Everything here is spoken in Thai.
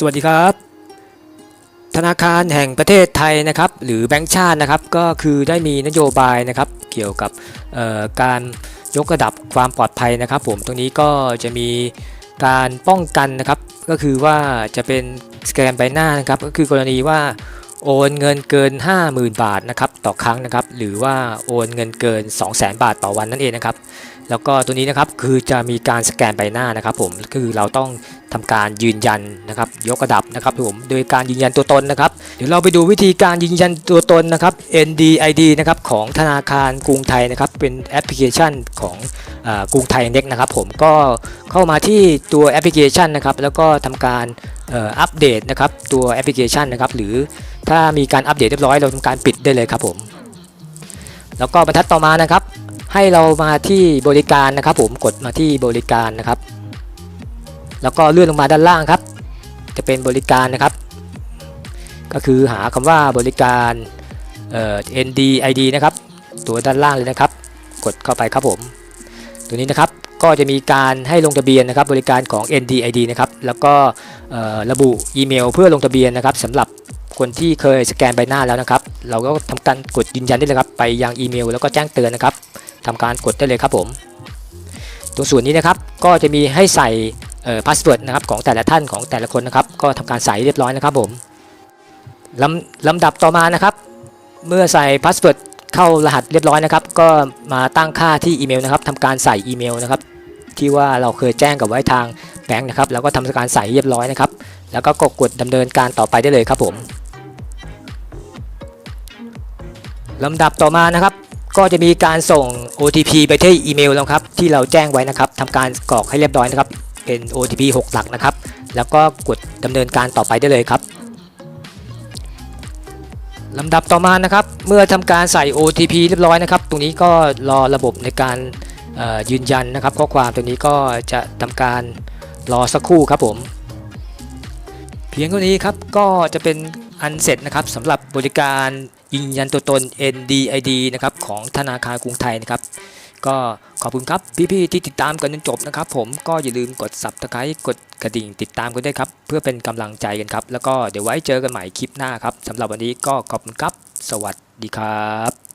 สวัสดีครับ ธนาคารแห่งประเทศไทยนะครับ หรือแบงก์ชาตินะครับ ก็คือได้มีนโยบายนะครับ เกี่ยวกับการยกระดับความปลอดภัยนะครับ ผมตรงนี้ก็จะมีการป้องกันนะครับ ก็คือว่าจะเป็นสแกนใบหน้านะครับ ก็คือกรณีว่าโอนเงินเกิน 50,000 บาทนะครับต่อครั้งนะครับ หรือว่าโอนเงินเกิน 200,000 บาทต่อวันนั่นเองนะครับ แล้วก็ตัวนี้นะครับคือจะมีการสแกนใบหน้านะครับ ผมคือเราต้องทำการยืนยันนะครับยกระดับนะครับผมโดยการยืนยันตัวตนนะครับ เดี๋ยวเราไปดูวิธีการยืนยันตัวตนนะครับ NDID นะครับของธนาคารกรุงไทยนะครับเป็นแอปพลิเคชันของกรุงไทยเน็กนะครับผมก็เข้ามาที่ตัวแอปพลิเคชันนะครับแล้วก็ทำการอัปเดตนะครับตัวแอปพลิเคชันนะครับหรือถ้ามีการอัปเดตเรียบร้อยเราทำการปิดได้เลยครับผมแล้วก็บรรทัดต่อมานะครับให้เรามาที่บริการนะครับผมกดมาที่บริการนะครับ แล้วก็เลื่อนลงมาด้านล่างครับ จะเป็นบริการนะครับ ก็คือหาคำว่าบริการเอ่อ NDID นะครับ ตัวด้านล่างเลยนะครับ กดเข้าไปครับผม ตัวนี้นะครับก็จะมีการให้ลงทะเบียนนะครับ บริการของ NDID นะครับแล้วก็ระบุอีเมลเพื่อลงทะเบียนนะครับสำหรับคนที่เคยสแกนใบหน้าแล้วนะครับ เราก็ทำการกดยืนยันได้เลยครับไปยังอีเมล แล้วก็แจ้งเตือนนะครับทำการกดได้เลยครับผมตัวส่วนนี้นะครับก็จะมีให้ใส่ พาสเวิร์ดนะครับของแต่ละท่านของแต่ละคนนะครับ ก็ทำการใส่เรียบร้อยนะครับผมลำลำดับต่อมานะครับ เมื่อใส่พาสเวิร์ดเข้ารหัสเรียบร้อยนะครับ ก็มาตั้งค่าที่อีเมลนะครับทำการใส่อีเมลนะครับ ที่ว่าเราเคยแจ้งกับไว้ทางแบงค์นะครับ แล้วก็ทำการใส่เรียบร้อยนะครับ แล้วก็กดดำเนินการต่อไปได้เลยครับผมลำดับต่อมานะครับ ก็จะมีการส่ง OTP ไปที่อีเมลแล้วครับที่เราแจ้งไว้นะครับทำการกรอกให้เรียบร้อยนะครับ เป็น OTP 6 หลักนะครับ แล้วก็กดดำเนินการต่อไปได้เลยครับลำดับต่อมานะครับ เมื่อทำการใส่ OTP เรียบร้อยนะครับ ตรงนี้ก็รอระบบในการยืนยันนะครับ ข้อความตรงนี้ก็จะทำการรอสักครู่ครับผม เพียงเท่านี้ครับก็จะเป็นอันเสร็จนะครับสำหรับบริการยืนยันตัวตน NDID นะครับของธนาคารกรุงไทยนะครับ ก็ อบคุณครับ พี่ๆที่ติดตามกันจนจบนะครับ ผมก็อย่าลืมกด s u b สไครต์กดกระดิ่งติดตามกันด้วยครับ เพื่อเป็นกำลังใจกันครับ แล้วก็เดี๋ยวไว้เจอกันใหม่คลิปหน้าครับสำหรับวันนี้ก็ขอบคุณครับ สวัสดีครับ